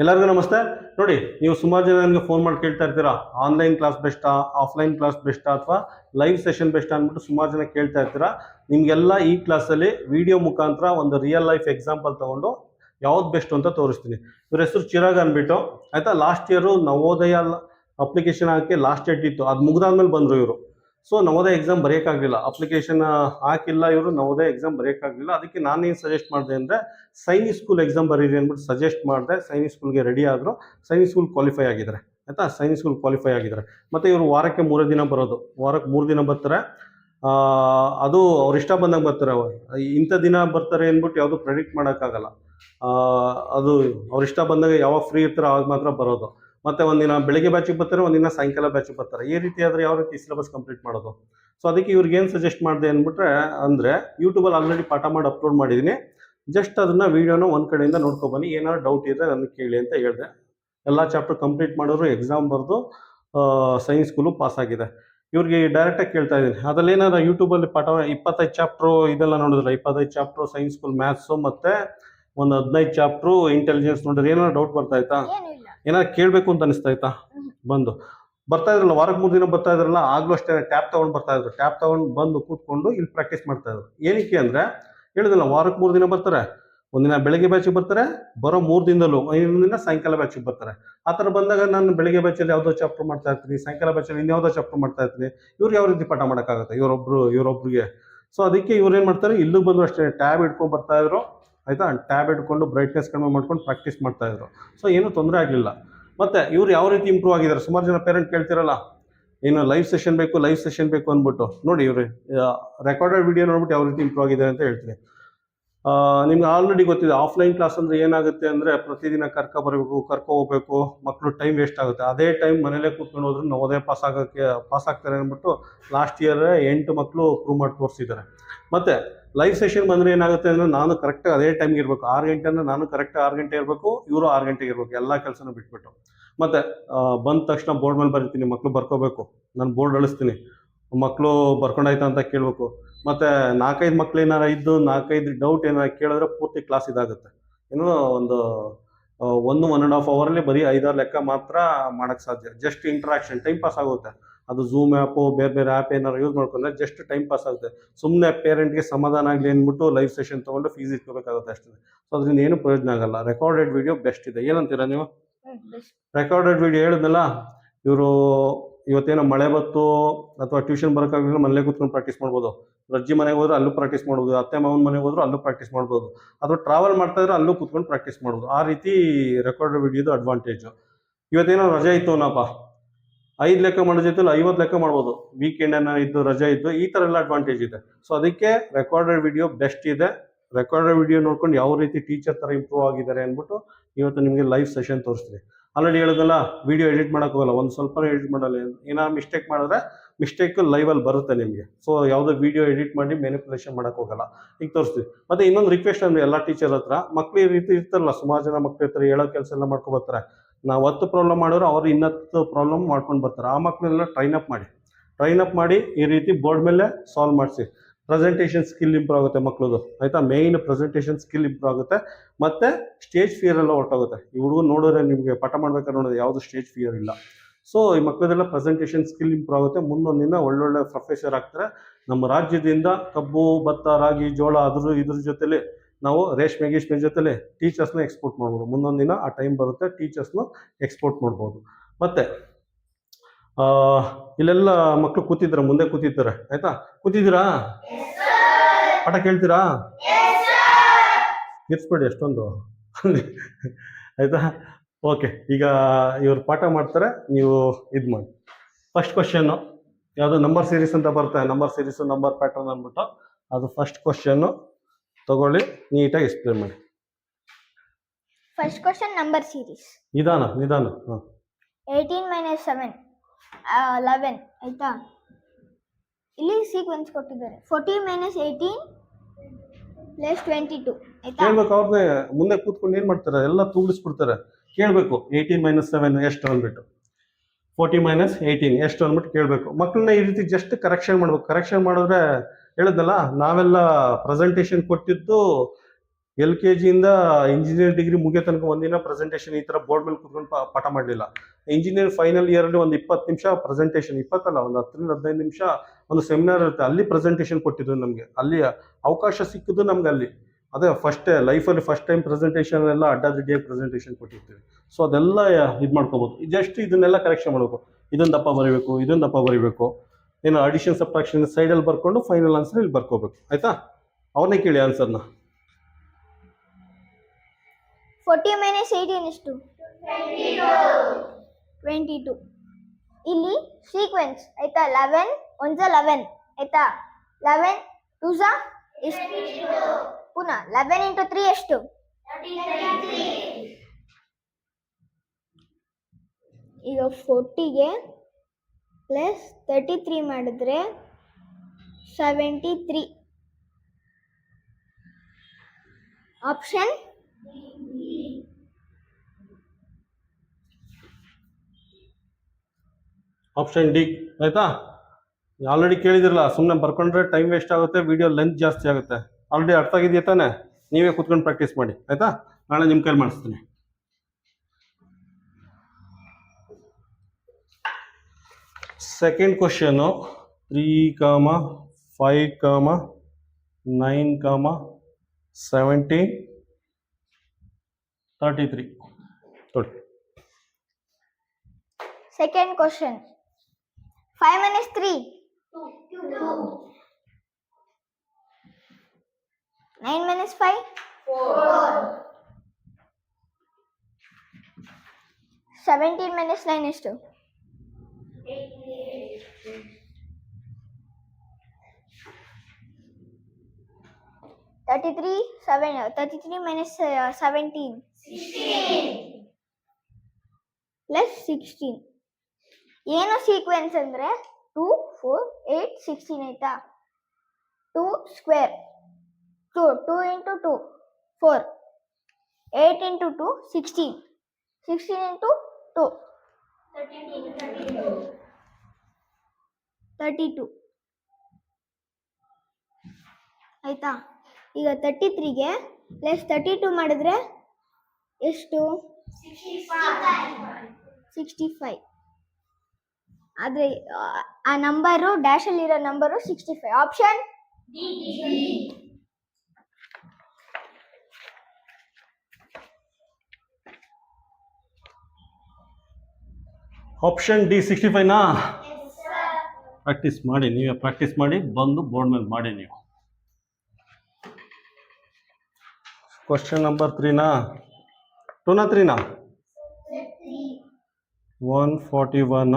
ಎಲ್ಲರಿಗೂ ನಮಸ್ತೆ. ನೋಡಿ, ನೀವು ಸುಮಾರು ಜನ ನನಗೆ ಫೋನ್ ಮಾಡಿ ಕೇಳ್ತಾ ಇರ್ತೀರಾ? ಆನ್ಲೈನ್ ಕ್ಲಾಸ್ ಬೆಸ್ಟಾ ಆಫ್ಲೈನ್ ಕ್ಲಾಸ್ ಬೆಸ್ಟಾ ಅಥವಾ ಲೈವ್ ಸೆಷನ್ ಬೆಸ್ಟಾ ಅಂದ್ಬಿಟ್ಟು ಸುಮಾರು ಜನ ಕೇಳ್ತಾ ಇರ್ತೀರಾ? ನಿಮಗೆಲ್ಲ ಈ ಕ್ಲಾಸಲ್ಲಿ ವಿಡಿಯೋ ಮುಖಾಂತರ ಒಂದು ರಿಯಲ್ ಲೈಫ್ ಎಕ್ಸಾಂಪಲ್ ತಗೊಂಡು ಯಾವ್ದು ಬೆಸ್ಟ್ ಅಂತ ತೋರಿಸ್ತೀನಿ. ಇವ್ರ ಹೆಸರು ಚಿರಾಗ್ ಅಂದ್ಬಿಟ್ಟು, ಆಯಿತಾ? ಲಾಸ್ಟ್ ಇಯರು ನವೋದಯ ಅಪ್ಲಿಕೇಶನ್ ಹಾಕಿ ಲಾಸ್ಟ್ ಡೇಟ್ ಇತ್ತು. ಅದು ಮುಗ್ದಾದ್ಮೇಲೆ ಬಂದರು ಇವರು. ಸೊ ನವೋದಯ ಎಕ್ಸಾಮ್ ಬರೆಯೋಕ್ಕಾಗಲಿಲ್ಲ. ಅಪ್ಲಿಕೇಶನ್ ಹಾಕಿಲ್ಲ ಇವರು, ನವೋದಯ ಎಕ್ಸಾಮ್ ಬರೆಯೋಕ್ಕಾಗಲಿಲ್ಲ. ಅದಕ್ಕೆ ನಾನೇನು ಸಜೆಸ್ಟ್ ಮಾಡಿದೆ ಅಂದರೆ ಸೈನಿಕ್ ಸ್ಕೂಲ್ ಎಕ್ಸಾಮ್ ಬರೀರಿ ಅಂದ್ಬಿಟ್ಟು ಸಜೆಸ್ಟ್ ಮಾಡಿದೆ. ಸೈನಿಕ್ ಸ್ಕೂಲ್ಗೆ ರೆಡಿ ಆದರು ಸೈನಿಕ್ ಸ್ಕೂಲ್ ಕ್ವಾಲಿಫೈ ಆಗಿದ್ದಾರೆ. ಆಯಿತಾ? ಸೈನಿಕ್ ಸ್ಕೂಲ್ ಕ್ವಾಲಿಫೈ ಆಗಿದ್ದಾರೆ. ಮತ್ತು ಇವರು ವಾರಕ್ಕೆ ಮೂರೇ ದಿನ ಬರೋದು. ವಾರಕ್ಕೆ ಮೂರು ದಿನ ಬರ್ತಾರೆ. ಅದು ಅವ್ರ ಇಷ್ಟ ಬಂದಂಗೆ ಬರ್ತಾರೆ. ಇಂಥ ದಿನ ಬರ್ತಾರೆ ಅಂದ್ಬಿಟ್ಟು ಯಾವುದು ಪ್ರೆಡಿಕ್ಟ್ ಮಾಡೋಕ್ಕಾಗಲ್ಲ. ಅದು ಅವ್ರ ಇಷ್ಟ ಬಂದಾಗ ಯಾವಾಗ ಫ್ರೀ ಇರ್ತಾರೋ ಆವಾಗ ಮಾತ್ರ ಬರೋದು. ಮತ್ತು ಒಂದಿನ ಬೆಳಿಗ್ಗೆ ಬ್ಯಾಚಿಗೆ ಬರ್ತಾರೆ, ಒಂದಿನ ಸಾಯಂಕಾಲ ಬ್ಯಾಚಿಗೆ ಬರ್ತಾರೆ. ಈ ರೀತಿ ಆದರೆ ಯಾವ ರೀತಿ ಸಿಲೆಬಸ್ ಕಂಪ್ಲೀಟ್ ಮಾಡೋದು? ಸೊ ಅದಕ್ಕೆ ಇವ್ರಿಗೆ ಏನು ಸಜೆಸ್ಟ್ ಮಾಡಿದೆ ಅಂದ್ಬಿಟ್ರೆ, ಅಂದರೆ ಯೂಟ್ಯೂಬಲ್ಲಿ ಆಲ್ರೆಡಿ ಪಾಠ ಮಾಡಿ ಅಪ್ಲೋಡ್ ಮಾಡಿದ್ದೀನಿ ಜಸ್ಟ್ ಅದನ್ನು ವೀಡಿಯೋನ ಒಂದು ಕಡೆಯಿಂದ ನೋಡ್ಕೊಬನ್ನಿ ಏನಾದ್ರು ಡೌಟ್ ಇದ್ದರೆ ನನಗೆ ಕೇಳಿ ಅಂತ ಹೇಳಿದೆ. ಎಲ್ಲ ಚಾಪ್ಟರ್ ಕಂಪ್ಲೀಟ್ ಮಾಡೋರು ಎಕ್ಸಾಮ್ ಬರೆದು ಸೈನ್ಸ್ ಸ್ಕೂಲು ಪಾಸ್ ಆಗಿದೆ. ಇವ್ರಿಗೆ ಡೈರೆಕ್ಟಾಗಿ ಕೇಳ್ತಾ ಇದ್ದೀನಿ. ಅದ್ರಲ್ಲಿ ಏನಾದ್ರು ಯೂಟ್ಯೂಬಲ್ಲಿ ಪಾಠ ಇಪ್ಪತ್ತೈದು ಚಾಪ್ಟ್ರು ಇದೆಲ್ಲ ನೋಡಿದ್ರೆ ಇಪ್ಪತ್ತೈದು ಚಾಪ್ಟ್ರು ಸೈನ್ಸ್ ಸ್ಕೂಲ್ ಮ್ಯಾಥ್ಸು ಮತ್ತು ಒಂದು ಹದಿನೈದು ಚಾಪ್ಟ್ರು ಇಂಟೆಲಿಜೆನ್ಸ್ ನೋಡಿದ್ರೆ ಏನಾದ್ರು ಡೌಟ್ ಬರ್ತಾ ಏನಾದ್ರು ಕೇಳಬೇಕು ಅಂತ ಅನಿಸ್ತಾ ಆಯ್ತಾ ಬಂದು. ಬರ್ತಾ ಇದ್ರಲ್ಲ ವಾರಕ್ಕೆ ಮೂರು ದಿನ ಬರ್ತಾ ಇದ್ರಲ್ಲ ಆಗ್ಲೂ ಅಷ್ಟೇ ಟ್ಯಾಪ್ ತಗೊಂಡು ಬರ್ತಾ ಇದ್ರು. ಟ್ಯಾಪ್ ತಗೊಂಡು ಬಂದು ಕೂತ್ಕೊಂಡು ಇಲ್ಲಿ ಪ್ರಾಕ್ಟೀಸ್ ಮಾಡ್ತಾ ಇದ್ರು. ಏನಕ್ಕೆ ಅಂದ್ರೆ ಹೇಳಿದಲ್ಲ ವಾರಕ್ಕೆ ಮೂರು ದಿನ ಬರ್ತಾರೆ. ಒಂದಿನ ಬೆಳಗ್ಗೆ ಬ್ಯಾಚಿಗೆ ಬರ್ತಾರೆ ಬರೋ ಮೂರು ದಿನದಲ್ಲೂ ಇನ್ನೊಂದು ದಿನ ಸಾಯಂಕಾಲ ಬ್ಯಾಚಿಗೆ ಬರ್ತಾರೆ. ಆ ಥರ ಬಂದಾಗ ನಾನು ಬೆಳಗ್ಗೆ ಬ್ಯಾಚಲ್ಲಿ ಯಾವುದೋ ಚಾಪ್ಟರ್ ಮಾಡ್ತಾ ಇರ್ತೀನಿ ಸಾಯಂಕಾಲ ಬ್ಯಾಚಲ್ಲಿ ಇನ್ಯಾವುದೋ ಚಾಪ್ಟರ್ ಮಾಡ್ತಾ ಇರ್ತೀನಿ. ಇವ್ರು ಯಾವ ರೀತಿ ಪಾಠ ಮಾಡೋಕ್ಕಾಗುತ್ತೆ? ಇವರೊಬ್ರು ಇವರೊಬ್ರಿಗೆ. ಸೊ ಅದಕ್ಕೆ ಇವ್ರು ಏನು ಮಾಡ್ತಾರೆ? ಇಲ್ಲಿಗೆ ಬಂದು ಅಷ್ಟೇ ಟ್ಯಾಬ್ ಇಟ್ಕೊಂಡು ಬರ್ತಾ ಇದ್ರು. ಆಯ್ತಾ? ಟ್ಯಾಬ್ ಇಟ್ಕೊಂಡು ಬ್ರೈಟ್ನೆಸ್ ಕಡಿಮೆ ಮಾಡ್ಕೊಂಡು ಪ್ರಾಕ್ಟೀಸ್ ಮಾಡ್ತಾ ಇದ್ರು. ಸೊ ಏನೂ ತೊಂದರೆ ಆಗಲಿಲ್ಲ. ಮತ್ತು ಇವ್ರು ಯಾವ ರೀತಿ ಇಂಪ್ರೂವ್ ಆಗಿದ್ದಾರೆ? ಸುಮಾರು ಜನ ಪೇರೆಂಟ್ ಕೇಳ್ತಿರಲ್ಲ ಏನು ಲೈವ್ ಸೆಷನ್ ಬೇಕು ಲೈವ್ ಸೆಷನ್ ಬೇಕು ಅಂದ್ಬಿಟ್ಟು. ನೋಡಿ ಇವರು ರೆಕಾರ್ಡೆಡ್ ವಿಡಿಯೋ ನೋಡ್ಬಿಟ್ಟು ಯಾವ ರೀತಿ ಇಂಪ್ರೂವ್ ಆಗಿದೆ ಅಂತ ಹೇಳ್ತೀನಿ. ನಿಮ್ಗೆ ಆಲ್ರೆಡಿ ಗೊತ್ತಿದೆ ಆಫ್ಲೈನ್ ಕ್ಲಾಸ್ ಅಂದರೆ ಏನಾಗುತ್ತೆ ಅಂದರೆ ಪ್ರತಿದಿನ ಕರ್ಕೊ ಬರಬೇಕು, ಕರ್ಕೊ ಹೋಗ್ಬೇಕು ಮಕ್ಕಳು ಟೈಮ್ ವೇಸ್ಟ್ ಆಗುತ್ತೆ. ಅದೇ ಟೈಮ್ ಮನೇಲೇ ಕೂತ್ಕೊಂಡು ಹೋದ್ರೆ ನವೋದಯ ಪಾಸ್ ಆಗೋಕ್ಕೆ ಪಾಸ್ ಆಗ್ತಾರೆ ಅಂದ್ಬಿಟ್ಟು ಲಾಸ್ಟ್ ಇಯರ್ ಎಂಟು ಮಕ್ಕಳು ಪ್ರೂವ್ ಮಾಡಿ ತೋರಿಸಿದ್ದಾರೆ. ಮತ್ತೆ ಲೈವ್ ಸೆಷನ್ ಬಂದ್ರೆ ಏನಾಗುತ್ತೆ ಅಂದ್ರೆ ನಾನು ಕರೆಕ್ಟ್ ಅದೇ ಟೈಮ್ಗೆ ಇರಬೇಕು. ಆರು ಗಂಟೆ ಅಂದ್ರೆ ನಾನು ಕರೆಕ್ಟ್ ಆರು ಗಂಟೆ ಇರಬೇಕು, ಇವರು ಆರು ಗಂಟೆಗೆ ಇರಬೇಕು. ಎಲ್ಲ ಕೆಲಸನೂ ಬಿಟ್ಬಿಟ್ಟು. ಮತ್ತೆ ಬಂದ ತಕ್ಷಣ ಬೋರ್ಡ್ ಮೇಲೆ ಬರಿತೀನಿ ಮಕ್ಕಳು ಬರ್ಕೋಬೇಕು. ನಾನು ಬೋರ್ಡ್ ಅಳಿಸ್ತೀನಿ. ಮಕ್ಕಳು ಬರ್ಕೊಂಡಾಯ್ತಾ ಅಂತ ಕೇಳಬೇಕು. ಮತ್ತೆ ನಾಲ್ಕೈದು ಮಕ್ಳು ಏನಾರ ಇದ್ದು, ನಾಲ್ಕೈದು ಡೌಟ್ ಏನಾರ ಕೇಳಿದ್ರೆ ಪೂರ್ತಿ ಕ್ಲಾಸ್ ಇದಾಗುತ್ತೆ. ಏನೋ ಒಂದು ಒಂದು ಒನ್ ಆ್ಯಂಡ್ ಹಾಫ್ ಅವರಲ್ಲಿ ಬರೀ ಐದಾರು ಲೆಕ್ಕ ಮಾತ್ರ ಮಾಡೋಕ್ಕೆ ಸಾಧ್ಯ. ಜಸ್ಟ್ ಇಂಟ್ರಾಕ್ಷನ್ ಟೈಮ್ ಪಾಸ್ ಆಗುತ್ತೆ. ಅದು ಝೂಮ್ ಆ್ಯಪು ಬೇರೆ ಬೇರೆ ಆ್ಯಪ್ ಏನಾರು ಯೂಸ್ ಮಾಡ್ಕೊಂಡ್ರೆ ಜಸ್ಟ್ ಟೈಮ್ ಪಾಸ್ ಆಗುತ್ತೆ. ಸುಮ್ಮನೆ ಪೇರೆಂಟ್ಗೆ ಸಮಾಧಾನ ಆಗಲಿ ಅಂದ್ಬಿಟ್ಟು ಲೈವ್ ಸೆಷನ್ ತೊಗೊಂಡು ಫೀಸ್ ಇಟ್ಕೋಬೇಕಾಗುತ್ತೆ ಅಷ್ಟೇ. ಸೊ ಅದರಿಂದ ಏನು ಪ್ರಯೋಜನ ಆಗಲ್ಲ. ರೆಕಾರ್ಡೆಡ್ ವಿಡಿಯೋ ಬೆಸ್ಟ್ ಇದೆ. ಏನಂತೀರಾ ನೀವು? ರೆಕಾರ್ಡೆಡ್ ವಿಡಿಯೋ ಹೇಳಿದ್ನಲ್ಲ ಇವರು ಇವತ್ತೇನೋ ಮಳೆ ಬತ್ತು ಅಥವಾ ಟ್ಯೂಷನ್ ಬರೋಕ್ಕಾಗಲಿಲ್ಲ ಮನೇಲೆ ಕೂತ್ಕೊಂಡು ಪ್ರಾಕ್ಟೀಸ್ ಮಾಡ್ಬೋದು. ರಜ್ಜಿ ಮನೆಗೆ ಹೋದ್ರೆ ಅಲ್ಲೂ ಪ್ರಾಕ್ಟೀಸ್ ಮಾಡ್ಬೋದು. ಅತ್ತೆ ಮಾವನ ಮನೆಗೆ ಹೋದ್ರು ಅಲ್ಲೂ ಪ್ರಾಕ್ಟೀಸ್ ಮಾಡ್ಬೋದು. ಅಥವಾ ಟ್ರಾವೆಲ್ ಮಾಡ್ತಾ ಇದ್ರೆ ಅಲ್ಲೂ ಕೂತ್ಕೊಂಡು ಪ್ರಾಕ್ಟೀಸ್ ಮಾಡ್ಬೋದು. ಆ ರೀತಿ ರೆಕಾರ್ಡೆಡ್ ವಿಡಿಯೋದು ಅಡ್ವಾಂಟೇಜು ಇವತ್ತೇನೋ ರಜೆ ಇತ್ತು ಅನ್ನಪ್ಪ. ಐದು ಲೆಕ್ಕ ಮಾಡೋ ಜೊತೆಲಿ ಐವತ್ತು ಲೆಕ್ಕ ಮಾಡ್ಬೋದು. ವೀಕೆಂಡ್ ಏನೋ ಇದ್ದು, ರಜೆ ಇದ್ದು, ಈ ಥರ ಎಲ್ಲ ಅಡ್ವಾಂಟೇಜ್ ಇದೆ. ಸೊ ಅದಕ್ಕೆ ರೆಕಾರ್ಡೆಡ್ ವಿಡಿಯೋ ಬೆಸ್ಟ್ ಇದೆ. ರೆಕಾರ್ಡೆಡ್ ವಿಡಿಯೋ ನೋಡ್ಕೊಂಡು ಯಾವ ರೀತಿ ಟೀಚರ್ ಥರ ಇಂಪ್ರೂವ್ ಆಗಿದ್ದಾರೆ ಅಂದ್ಬಿಟ್ಟು ಇವತ್ತು ನಿಮಗೆ ಲೈವ್ ಸೆಷನ್ ತೋರಿಸ್ತೀನಿ. ಆಲ್ರೆಡಿ ಹೇಳೋದಲ್ಲ ವಿಡಿಯೋ ಎಡಿಟ್ ಮಾಡೋಕೆ ಹೋಗಲ್ಲ. ಒಂದು ಸ್ವಲ್ಪ ಎಡಿಟ್ ಮಾಡಲ್ಲ. ಏನಾದ್ರು ಮಿಸ್ಟೇಕ್ ಮಾಡಿದ್ರೆ ಮಿಸ್ಟೇಕ್ ಲೈವಲ್ಲಿ ಬರುತ್ತೆ ನಿಮಗೆ. ಸೊ ಯಾವುದೋ ವಿಡಿಯೋ ಎಡಿಟ್ ಮಾಡಿ ಮ್ಯಾನಿಪುಲೇಷನ್ ಹೋಗಲ್ಲ. ಈಗ ತೋರಿಸ್ತೀವಿ ಮತ್ತೆ ಇನ್ನೊಂದು ರಿಕ್ವೆಸ್ಟ್ ಅಂದರೆ ಎಲ್ಲ ಟೀಚರ್ ಹತ್ರ ಮಕ್ಳು ಈ ರೀತಿ ಇರ್ತಾರಲ್ಲ, ಸುಮಾರು ಜನ ಮಕ್ಳು ಇರ್ತಾರೆ ಹೇಳೋ ಕೆಲಸ ಎಲ್ಲ ಮಾಡ್ಕೊ ಬರ್ತಾರೆ. ನಾವು ಹತ್ತು ಪ್ರಾಬ್ಲಮ್ ಮಾಡೋರು ಅವ್ರು ಇನ್ನತ್ತು ಪ್ರಾಬ್ಲಮ್ ಮಾಡ್ಕೊಂಡು ಬರ್ತಾರೆ. ಆ ಮಕ್ಕಳನ್ನೆಲ್ಲ ಟ್ರೈನ್ ಅಪ್ ಮಾಡಿ. ಟ್ರೈನ್ ಅಪ್ ಮಾಡಿ ಈ ರೀತಿ ಬೋರ್ಡ್ ಮೇಲೆ ಸಾಲ್ವ್ ಮಾಡಿಸಿ. ಪ್ರೆಸೆಂಟೇಷನ್ ಸ್ಕಿಲ್ ಇಂಪ್ರೂವ್ ಆಗುತ್ತೆ ಮಕ್ಕಳದು ಆಯಿತಾ? ಮೇಯ್ನ್ ಪ್ರೆಸೆಂಟೇಷನ್ ಸ್ಕಿಲ್ ಇಂಪ್ರೂವ್ ಆಗುತ್ತೆ. ಮತ್ತು ಸ್ಟೇಜ್ ಫಿಯರ್ ಎಲ್ಲ ಹೊರಟೋಗುತ್ತೆ. ಈ ಹುಡುಗ ನೋಡಿದ್ರೆ ನಿಮಗೆ ಪಾಠ ಮಾಡ್ಬೇಕಾದ್ರೆ ನೋಡೋದು ಯಾವುದು ಸ್ಟೇಜ್ ಫಿಯರ್ ಇಲ್ಲ. ಸೊ ಈ ಮಕ್ಕಳದೆಲ್ಲ ಪ್ರೆಸೆಂಟೇಷನ್ ಸ್ಕಿಲ್ ಇಂಪ್ರೂವ್ ಆಗುತ್ತೆ. ಮುಂದೊಂದಿನ ಒಳ್ಳೊಳ್ಳೆ ಪ್ರೊಫೆಸರ್ ಆಗ್ತಾರೆ. ನಮ್ಮ ರಾಜ್ಯದಿಂದ ಕಬ್ಬು, ಭತ್ತ, ರಾಗಿ, ಜೋಳ ಅದ್ರ ಇದ್ರ ಜೊತೆಲಿ ನಾವು ರೇಷ್ಮೆ ಗೀಷ್ಮೆ ಜೊತೆಲಿ ಟೀಚರ್ಸ್ನ ಎಕ್ಸ್ಪೋರ್ಟ್ ಮಾಡ್ಬೋದು. ಮುಂದೊಂದು ದಿನ ಆ ಟೈಮ್ ಬರುತ್ತೆ ಟೀಚರ್ಸ್ನ ಎಕ್ಸ್ಪೋರ್ಟ್ ಮಾಡ್ಬೋದು. ಮತ್ತೆ ಇಲ್ಲೆಲ್ಲ ಮಕ್ಕಳು ಕೂತಿದ್ದಾರೆ? ಮುಂದೆ ಕೂತಿದ್ದಾರೆ ಆಯ್ತಾ? ಕೂತಿದ್ದೀರಾ? ಪಾಠ ಕೇಳ್ತೀರಾ? ಇರ್ಸ್ಬೇಡಿ ಎಷ್ಟೊಂದು. ಆಯಿತಾ? ಓಕೆ ಈಗ ಇವರು ಪಾಠ ಮಾಡ್ತಾರೆ, ನೀವು ಇದು ಮಾಡಿ. ಫಸ್ಟ್ ಕ್ವಶನ್ನು ಯಾವುದು ನಂಬರ್ ಸೀರೀಸ್ ಅಂತ ಬರುತ್ತೆ? ನಂಬರ್ ಸೀರೀಸು ನಂಬರ್ ಪ್ಯಾಟರ್ನ್ ಅಂದ್ಬಿಟ್ಟು, ಅದು ಫಸ್ಟ್ ಕ್ವಶನ್ನು ತಗೊಳ್ಳಿ ನೀಟಾಗಿ ಎಕ್ಸ್ಪ್ಲೇನ್ ಮಾಡಿ. ಫಸ್ಟ್ ಕ್ವಶನ್ ನಂಬರ್ ಸೀರೀಸ್ ನಿಧಾನ ನಿಧಾನ ಹಾಂ. ಏಯ್ಟೀನ್ ಮೈನಸ್ ಸೆವೆನ್ ಲೆವೆನ್ ಆಯ್ತಾ? ಇಲ್ಲಿ ಸೀಕ್ವೆನ್ಸ್ ಕೊಟ್ಟಿದ್ದಾರೆ. Fourteen minus eighteen plus twenty two ಆಯ್ತಾ? ಕೇಳ್ಬೇಕು ಅವ್ರನ್ನೇ ಮುಂದೆ ಕೂತ್ಕೊಂಡು ಏನು ಮಾಡ್ತಾರೆ? ಎಲ್ಲ ತೂಗಿಸ್ಬಿಡ್ತಾರೆ. ಕೇಳಬೇಕು ಏಯ್ಟೀನ್ ಮೈನಸ್ ಸೆವೆನ್ ಎಷ್ಟು ಅಂದ್ಬಿಟ್ಟು. ಫೋರ್ಟಿ ಮೈನಸ್ ಏಯ್ಟೀನ್ ಎಷ್ಟು ಅಂದ್ಬಿಟ್ಟು ಕೇಳಬೇಕು. ಮಕ್ಕಳನ್ನ ಈ ರೀತಿ ಜಸ್ಟ್ ಕರೆಕ್ಷನ್ ಮಾಡ್ಬೇಕು. ಕರೆಕ್ಷನ್ ಮಾಡಿದ್ರೆ ಹೇಳಿದ್ನಲ್ಲ, ನಾವೆಲ್ಲ ಪ್ರೆಸೆಂಟೇಷನ್ ಕೊಟ್ಟಿದ್ದು ಎಲ್ ಕೆ ಜಿಯಿಂದ ಇಂಜಿನಿಯರ್ ಡಿಗ್ರಿ ಮುಗಿಯೋ ತನಕ ಒಂದಿನ ಪ್ರೆಸೆಂಟೇಷನ್ ಈ ಥರ ಬೋರ್ಡ್ ಮೇಲೆ ಕುತ್ಕೊಂಡು ಪಾಠ ಮಾಡಲಿಲ್ಲ. ಇಂಜಿನಿಯರ್ ಫೈನಲ್ ಇಯರಲ್ಲಿ ಒಂದು ಇಪ್ಪತ್ತು ನಿಮಿಷ ಪ್ರೆಸೆಂಟೇಷನ್ ಇಪ್ಪತ್ತಲ್ಲ, ಒಂದು ಹತ್ತರಿಂದ ಹದಿನೈದು ನಿಮಿಷ ಒಂದು ಸೆಮಿನಾರ್ ಇರುತ್ತೆ. ಅಲ್ಲಿ ಪ್ರೆಸೆಂಟೇಷನ್ ಕೊಟ್ಟಿದ್ರು ನಮಗೆ. ಅಲ್ಲಿ ಅವಕಾಶ ಸಿಕ್ಕಿದ್ದು ನಮ್ಗೆ ಅಲ್ಲಿ. ಅದೇ ಫಸ್ಟ್ ಲೈಫಲ್ಲಿ ಫಸ್ಟ್ ಟೈಮ್ ಪ್ರೆಸೆಂಟೇಷನ್ ಎಲ್ಲ ಅಡ್ಡಾದಿಡ್ಡಿಯಾಗಿ ಪ್ರೆಸೆಂಟೇಷನ್ ಕೊಟ್ಟಿರ್ತೀವಿ. ಸೊ ಅದೆಲ್ಲ, ಇದು ಮಾಡ್ಕೋಬೋದು. ಜಸ್ಟ್ ಇದನ್ನೆಲ್ಲ ಕರೆಕ್ಷನ್ ಮಾಡಬೇಕು. ಇದೊಂದಪ್ಪ ಬರೀಬೇಕು, ಇದೊಂದು ದಪ್ಪ ಬರೀಬೇಕು. ಏನು ಅಡಿಷನ್ ಸಬ್ಟ್ರಾಕ್ಷನ್ ಸೈಡಲ್ಲಿ ಬರ್ಕೊಂಡು ಫೈನಲ್ ಆನ್ಸರ್ ಇಲ್ಲಿ ಬರ್ಕೋಬೇಕು. ಆಯ್ತಾ? ಅವನೇ ಕೇಳಿ ಆನ್ಸರ್ನ ಫೋರ್ಟಿ ಮೈನಸ್ ಏಯ್ಟೀನ್ ಎಷ್ಟು ಟ್ವೆಂಟಿ ಟು ಇಲ್ಲಿ ಸೀಕ್ವೆನ್ಸ್ ಆಯ್ತಾ? ಲೆವೆನ್ ಒನ್ಸ ಲೆವೆನ್ ಆಯ್ತಾ? ಲೆವೆನ್ ಟೂಸ ಎಷ್ಟು ಪುನಃ ಲೆವೆನ್ ಇಂಟು ತ್ರೀ ಎಷ್ಟು ಈಗ ಫೋರ್ಟಿಗೆ ಪ್ಲಸ್ ತರ್ಟಿ ತ್ರೀ ಮಾಡಿದ್ರೆ seventy three option option D ಆಯ್ತಾ ಆಲ್ರೆಡಿ ಕೇಳಿದಿರಲ್ಲ ಸುಮ್ಮನೆ ಬರ್ಕೊಂಡ್ರೆ ಟೈಮ್ ವೇಸ್ಟ್ ಆಗುತ್ತೆ ವಿಡಿಯೋ ಲೆಂತ್ ಜಾಸ್ತಿ ಆಗುತ್ತೆ. ಆಲ್ರೆಡಿ ಅರ್ಥ ಆಗಿದೆಯಾ ತಾನೆ? ನೀವೇ ಕೂತ್ಕೊಂಡು ಪ್ರಾಕ್ಟೀಸ್ ಮಾಡಿ, ಆಯ್ತಾ? ನಾಳೆ ನಿಮ್ಮ ಕೈಲಿ ಮಾಡಿಸ್ತೀನಿ. Second question three comma five comma nine comma seventeen thirty three ನೋಡಿ Second question. 5 minus 3. 9 minus 5. 4. 17 minus 9 is 2. 33, 7, 33 minus uh, 17. 16. Plus 16. ಏನು ಸೀಕ್ವೆನ್ಸ್ ಅಂದ್ರೆ ಟೂ ಫೋರ್ ಏಟ್ ಸಿಕ್ಸ್ಟೀನ್ ಆಯ್ತಾ two square two two into two four eight into two sixteen sixteen into two thirty two ಆಯ್ತಾ? ಈಗ thirty ತ್ರೀಗೆ plus thirty two ಮಾಡಿದ್ರೆ ಎಷ್ಟು? Sixty five ಆದರೆ, ಆ number ಡ್ಯಾಶಲ್ಲಿರೋ number sixty five option option D sixty ಫೈವ್ನಾ practice ಮಾಡಿ, ನೀವೇ practice ಮಾಡಿ, ಬಂದು ಬೋರ್ಡ್ ಮೇಲೆ ಮಾಡಿ ನೀವು. ಕ್ವಶನ್ ನಂಬರ್ ತ್ರೀನಾ ಟೂನಾ ತ್ರೀನಾ one forty one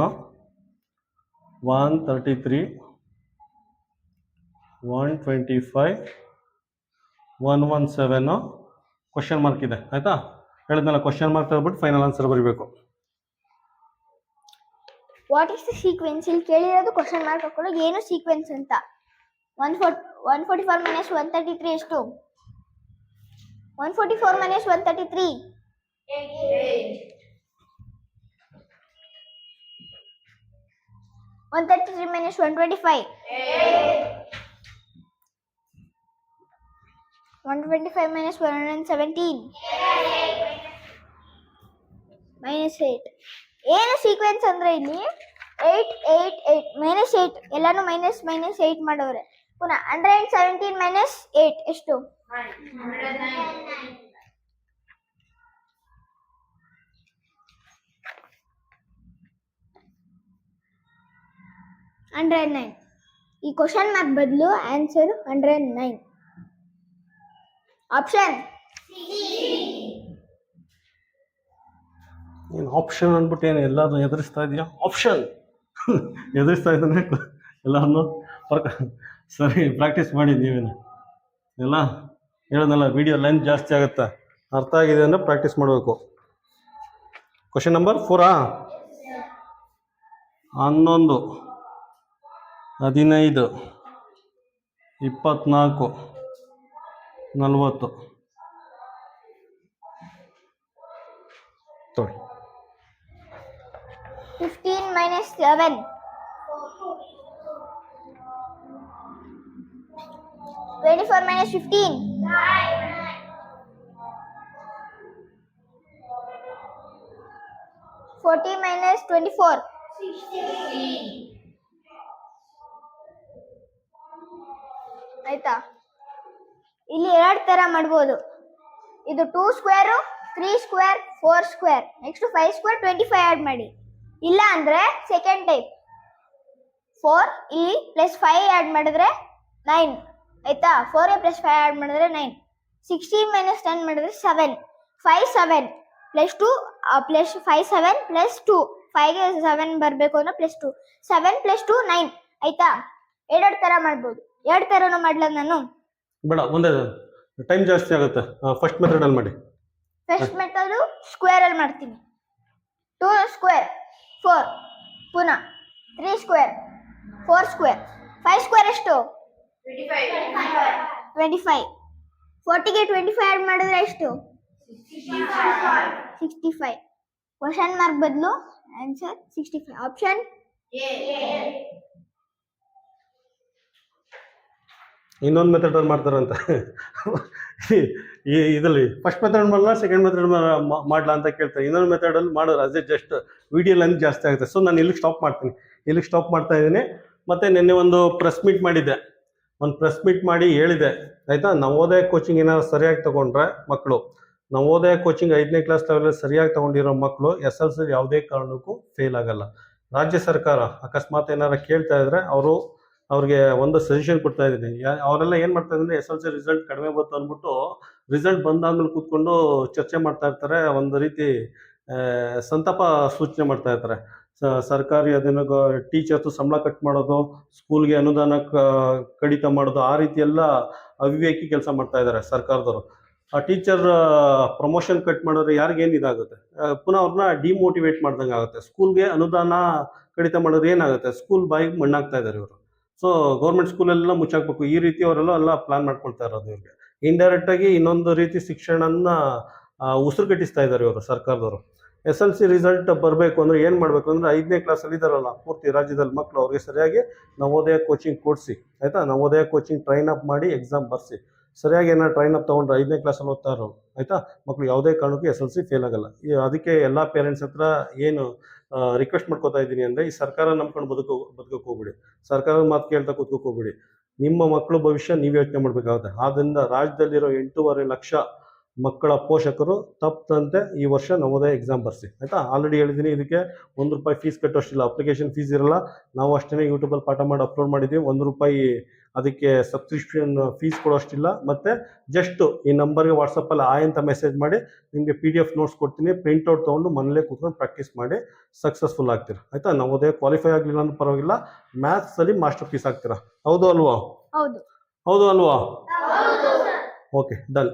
one thirty three one twenty five one one seven question mark ಇದೆ, ಆಯಿತಾ? ಹೇಳಿದ್ನಲ್ಲ ಕ್ವಶನ್ ಮಾರ್ಕ್ ತೆಗೆದ್ಬಿಟ್ಟು ಫೈನಲ್ ಆನ್ಸರ್ ಬರೀಬೇಕು. ವಾಟ್ ಇಸ್ ದ ಸೀಕ್ವೆನ್ಸ್ ಇಲ್ಲಿ ಕೇಳಿರೋದು ಕ್ವಶನ್ ಮಾರ್ಕ್ ಹಾಕೊಳ್ಳೋ ಏನು ಸೀಕ್ವೆನ್ಸ್ ಅಂತ? One four one forty four minus one thirty three ಎಷ್ಟು? One forty four minus one thirty three one thirty three minus one twenty five one twenty five minus one hundred seventeen minus eight ಏನು sequence ಅಂದ್ರೆ ಇಲ್ಲಿ eight eight eight minus eight ಎಲ್ಲಾನು minus minus eight ಮಾಡವ್ರೆ ಪುನಃ hundred seventeen minus eight ಎಷ್ಟು? Hundred nine ಈ question mark ಬದಲು answer hundred nine option ಏನು ಆಪ್ಷನ್ ಅಂದ್ಬಿಟ್ಟು ಏನು ಎಲ್ಲಾದ್ರೂ ಎದುರಿಸ್ತಾ ಇದೆಯಾ? ಆಪ್ಷನ್ ಎದುರಿಸ್ತಾ ಇದ್ದಾನೆ. ಎಲ್ಲರನ್ನು ಪರ್ಕ, ಸರಿ ಪ್ರಾಕ್ಟೀಸ್ ಮಾಡಿ ನೀವೇನು. ಎಲ್ಲ ಹೇಳೋದಲ್ಲ ವಿಡಿಯೋ ಲೆಂತ್ ಜಾಸ್ತಿ ಆಗುತ್ತೆ? ಅರ್ಥ ಆಗಿದೆ ಅಂದರೆ ಪ್ರಾಕ್ಟೀಸ್ ಮಾಡಬೇಕು. ಕ್ವಶನ್ ನಂಬರ್ ಫೋರಾ ಹನ್ನೊಂದು, ಹದಿನೈದು, ಇಪ್ಪತ್ನಾಲ್ಕು, ನಲವತ್ತು. ತೊಳಿ 15 minus 11. 24 minus 15. 9. 40 minus 24. 16. ಆಯ್ತಾ ಇಲ್ಲಿ ಎರಡು ಥರ ಮಾಡ್ಬೋದು ಇದು two square three square four square next five square twenty five add ಮಾಡಿ ಇಲ್ಲ ಅಂದ್ರೆ ಸೆಕೆಂಡ್ ಟೈಪ್ ಫೋರ್ ಇಲ್ಲಿ ಪ್ಲಸ್ ಫೈವ್ ಆ್ಯಡ್ ಮಾಡಿದ್ರೆ ನೈನ್ ಆಯ್ತಾ? Four A plus five add ಮಾಡಿದ್ರೆ ನೈನ್ ಸಿಕ್ಸ್ಟೀನ್ ಮೈನಸ್ ಟೆನ್ ಮಾಡಿದ್ರೆ seven five seven plus two plus five seven plus two ಫೈವ್ಗೆ seven ಬರಬೇಕು ಅಂದ್ರೆ plus two seven plus two nine ಆಯ್ತಾ? ಎರಡೆರಡು ಥರ ಮಾಡ್ಬೋದು. ಎರಡು ಥರನೂ ಮಾಡ್ಲ ನಾನು? ಬೇಡ ಒಂದೇ ಟೈಮ್ ಜಾಸ್ತಿ ಆಗುತ್ತೆ. ಫಸ್ಟ್ ಮೆಥಡಲ್ಲಿ ಮಾಡಿ. ಫಸ್ಟ್ ಮೆಥಡು ಸ್ಕ್ವೇರ್ ಅಲ್ಲಿ ಮಾಡ್ತೀನಿ. ಟೂ ಸ್ಕ್ವೇರ್ ಫೋರ್ ಪುನಃ three square four square five square ಎಷ್ಟು? ಟ್ವೆಂಟಿ ಫೈವ್ ಫೋರ್ಟಿಗೆ ಟ್ವೆಂಟಿ ಫೈವ್ ಆ್ಯಡ್ ಮಾಡಿದ್ರೆ ಎಷ್ಟು? ಸಿಕ್ಸ್ಟಿ ಫೈವ್ ಕ್ವಶನ್ ಮಾರ್ಕ್ ಬದಲು ಆನ್ಸರ್ ಸಿಕ್ಸ್ಟಿ ಫೈವ್ ಆಪ್ಷನ್ ಇನ್ನೊಂದು ಮೆಥಡಲ್ಲಿ ಮಾಡ್ತಾರಂತ. ಈ ಇದರಲ್ಲಿ ಫಸ್ಟ್ ಮೆಥಡ್ ಮಾಡಲ್ಲ ಸೆಕೆಂಡ್ ಮೆಥಡ್ ಮಾಡಲ್ಲ ಅಂತ ಕೇಳ್ತಾರೆ. ಇನ್ನೊಂದು ಮೆಥಡಲ್ಲಿ ಮಾಡೋರು ಅದೇ ಜಸ್ಟ್ ವಿಡಿಯೋ ಲೆಂತ್ ಜಾಸ್ತಿ ಆಗುತ್ತೆ. ಸೊ ನಾನು ಇಲ್ಲಿಗೆ ಸ್ಟಾಪ್ ಮಾಡ್ತೀನಿ. ಇಲ್ಲಿಗೆ ಸ್ಟಾಪ್ ಮಾಡ್ತಾ ಇದ್ದೀನಿ. ಮತ್ತು ನಿನ್ನೆ ಒಂದು ಪ್ರೆಸ್ ಮೀಟ್ ಮಾಡಿದ್ದೆ. ಒಂದು ಪ್ರೆಸ್ ಮೀಟ್ ಮಾಡಿ ಹೇಳಿದೆ. ಆಯಿತಾ? ನವೋದಯ ಕೋಚಿಂಗ್ ಏನಾದ್ರು ಸರಿಯಾಗಿ ತೊಗೊಂಡ್ರೆ ಮಕ್ಕಳು ನವೋದಯ ಕೋಚಿಂಗ್ ಐದನೇ ಕ್ಲಾಸ್ ಲೆವೆಲಲ್ಲಿ ಸರಿಯಾಗಿ ತಗೊಂಡಿರೋ ಮಕ್ಕಳು ಎಸ್ ಎಲ್ ಸಿ ಯಾವುದೇ ಕಾರಣಕ್ಕೂ ಫೇಲ್ ಆಗಲ್ಲ. ರಾಜ್ಯ ಸರ್ಕಾರ ಅಕಸ್ಮಾತ್ ಏನಾರು ಕೇಳ್ತಾ ಇದ್ರೆ ಅವರು ಅವ್ರಿಗೆ ಒಂದು ಸಜೆಷನ್ ಕೊಡ್ತಾ ಇದ್ದೀನಿ. ಅವರೆಲ್ಲ ಏನು ಮಾಡ್ತಾ ಇದ್ದಾರೆ ಎಸ್ ಎಲ್ ಸಿ ರಿಸಲ್ಟ್ ಕಡಿಮೆ ಬಂತು ಅಂದ್ಬಿಟ್ಟು ರಿಸಲ್ಟ್ ಬಂದಾದ್ಮೇಲೆ ಕೂತ್ಕೊಂಡು ಚರ್ಚೆ ಮಾಡ್ತಾ ಇರ್ತಾರೆ, ಒಂದು ರೀತಿ ಸಂತಾಪ ಸೂಚನೆ ಮಾಡ್ತಾ ಇರ್ತಾರೆ. ಸರ್ಕಾರಿ ಅದನ್ನು ಟೀಚರ್ಸು ಸಂಬಳ ಕಟ್ ಮಾಡೋದು, ಸ್ಕೂಲ್ಗೆ ಅನುದಾನ ಕಡಿತ ಮಾಡೋದು, ಆ ರೀತಿ ಎಲ್ಲ ಅವಿವೇಕಿ ಕೆಲಸ ಮಾಡ್ತಾ ಇದ್ದಾರೆ ಸರ್ಕಾರದವರು. ಆ ಟೀಚರ್ ಪ್ರಮೋಷನ್ ಕಟ್ ಮಾಡಿದ್ರೆ ಯಾರಿಗೇನು ಇದಾಗುತ್ತೆ? ಪುನಃ ಅವ್ರನ್ನ ಡಿಮೋಟಿವೇಟ್ ಮಾಡ್ದಂಗೆ ಆಗುತ್ತೆ ಸ್ಕೂಲ್ಗೆ ಅನುದಾನ ಕಡಿತ ಮಾಡಿದ್ರೆ ಏನಾಗುತ್ತೆ? ಸ್ಕೂಲ್ ಬಾಯಿಗೆ ಮಣ್ಣಾಗ್ತಾ ಇದ್ದಾರೆ ಇವರು. ಸೊ ಗೌರ್ಮೆಂಟ್ ಸ್ಕೂಲೆಲ್ಲ ಮುಚ್ಚಾಕ್ಬೇಕು. ಈ ರೀತಿ ಅವರೆಲ್ಲ ಎಲ್ಲ ಪ್ಲಾನ್ ಮಾಡ್ಕೊಳ್ತಾ ಇರೋದು ಇವ್ರಿಗೆ. ಇಂಡೈರೆಕ್ಟ್ ಆಗಿ ಇನ್ನೊಂದು ರೀತಿ ಶಿಕ್ಷಣನ ಉಸಿರು ಕಟ್ಟಿಸ್ತಾ ಇದ್ದಾರೆ ಇವರು ಸರ್ಕಾರದವರು. ಎಸ್ ಎಲ್ ಸಿ ರಿಸಲ್ಟ್ ಬರಬೇಕು ಅಂದ್ರೆ ಏನು ಮಾಡಬೇಕು ಅಂದ್ರೆ ಐದನೇ ಕ್ಲಾಸಲ್ಲಿ ಇದಾರಲ್ಲ, ಪೂರ್ತಿ ರಾಜ್ಯದಲ್ಲಿ ಮಕ್ಕಳು ಅವ್ರಿಗೆ ಸರಿಯಾಗಿ ನವೋದಯ ಕೋಚಿಂಗ್ ಕೊಡಿಸಿ, ಆಯ್ತಾ? ನವೋದಯ ಕೋಚಿಂಗ್ ಟ್ರೈನ್ ಅಪ್ ಮಾಡಿ ಎಕ್ಸಾಮ್ ಬರ್ಸಿ. ಸರಿಯಾಗಿ ಏನಾರು ಟ್ರೈನ್ ಅಪ್ ತೊಗೊಂಡ್ರೆ ಐದನೇ ಕ್ಲಾಸಲ್ಲಿ ಓದ್ತಾ ಇರೋರು, ಆಯ್ತಾ? ಮಕ್ಕಳು ಯಾವುದೇ ಕಾರಣಕ್ಕೂ ಎಸ್ ಎಲ್ ಸಿ ಫೇಲ್ ಆಗಲ್ಲ ಅದಕ್ಕೆ ಎಲ್ಲ ಪೇರೆಂಟ್ಸ್ ಹತ್ರ ಏನು ರಿಕ್ವೆಸ್ಟ್ ಮಾಡ್ಕೋತಾ ಇದ್ದೀನಿ ಅಂದರೆ ಈ ಸರ್ಕಾರ ನಂಬ್ಕೊಂಡು ಬದುಕೋ ಬದುಕೋಕೆ ಹೋಗ್ಬಿಡಿ. ಸರ್ಕಾರದ ಮಾತು ಕೇಳ್ತಾ ಕೂತ್ಕೋಕ್ ಹೋಗ್ಬಿಡಿ. ನಿಮ್ಮ ಮಕ್ಕಳು ಭವಿಷ್ಯ ನೀವು ಯೋಚನೆ ಮಾಡಬೇಕಾಗುತ್ತೆ. ಆದ್ದರಿಂದ ರಾಜ್ಯದಲ್ಲಿರೋ ಎಂಟೂವರೆ ಲಕ್ಷ ಮಕ್ಕಳ ಪೋಷಕರು ತಪ್ಪದಂತೆ ಈ ವರ್ಷ ನವೋದಯ ಎಕ್ಸಾಮ್ ಬರ್ಸಿ. ಆಯಿತಾ? ಆಲ್ರೆಡಿ ಹೇಳಿದ್ದೀನಿ ಇದಕ್ಕೆ ಒಂದು ರೂಪಾಯಿ ಫೀಸ್ ಕಟ್ಟೋಷ್ಟಿಲ್ಲ ಅಪ್ಲಿಕೇಶನ್ ಫೀಸ್ ಇರಲ್ಲ. ನಾವು ಅಷ್ಟೇ ಯೂಟ್ಯೂಬಲ್ಲಿ ಪಾಠ ಮಾಡಿ ಅಪ್ಲೋಡ್ ಮಾಡಿದ್ದೀವಿ ಒಂದು ರೂಪಾಯಿ ಅದಕ್ಕೆ ಸಬ್ಸ್ಕ್ರಿಪ್ಷನ್ ಫೀಸ್ ಕೊಡೋಷ್ಟಿಲ್ಲ. ಮತ್ತು ಜಸ್ಟ್ ಈ ನಂಬರ್ಗೆ ವಾಟ್ಸಪ್ಪಲ್ಲಿ ಆಯ್ ಅಂತ ಮೆಸೇಜ್ ಮಾಡಿ ನಿಮಗೆ ಪಿ ಡಿ ಎಫ್ ನೋಟ್ಸ್ ಕೊಡ್ತೀನಿ. ಪ್ರಿಂಟ್ಔಟ್ ತೊಗೊಂಡು ಮನೇಲೇ ಕೂತ್ಕೊಂಡು ಪ್ರಾಕ್ಟೀಸ್ ಮಾಡಿ ಸಕ್ಸಸ್ಫುಲ್ ಆಗ್ತೀರಾ? ಆಯಿತಾ? ನವೋದಯ ಕ್ವಾಲಿಫೈ ಆಗಲಿಲ್ಲ ಅಂದ್ರೆ ಪರವಾಗಿಲ್ಲ. ಮ್ಯಾಥ್ಸಲ್ಲಿ ಮಾಸ್ಟರ್ ಪೀಸ್ ಆಗ್ತೀರಾ? ಹೌದು ಅಲ್ವಾ? ಹೌದು. ಹೌದು ಅಲ್ವಾ? Okay done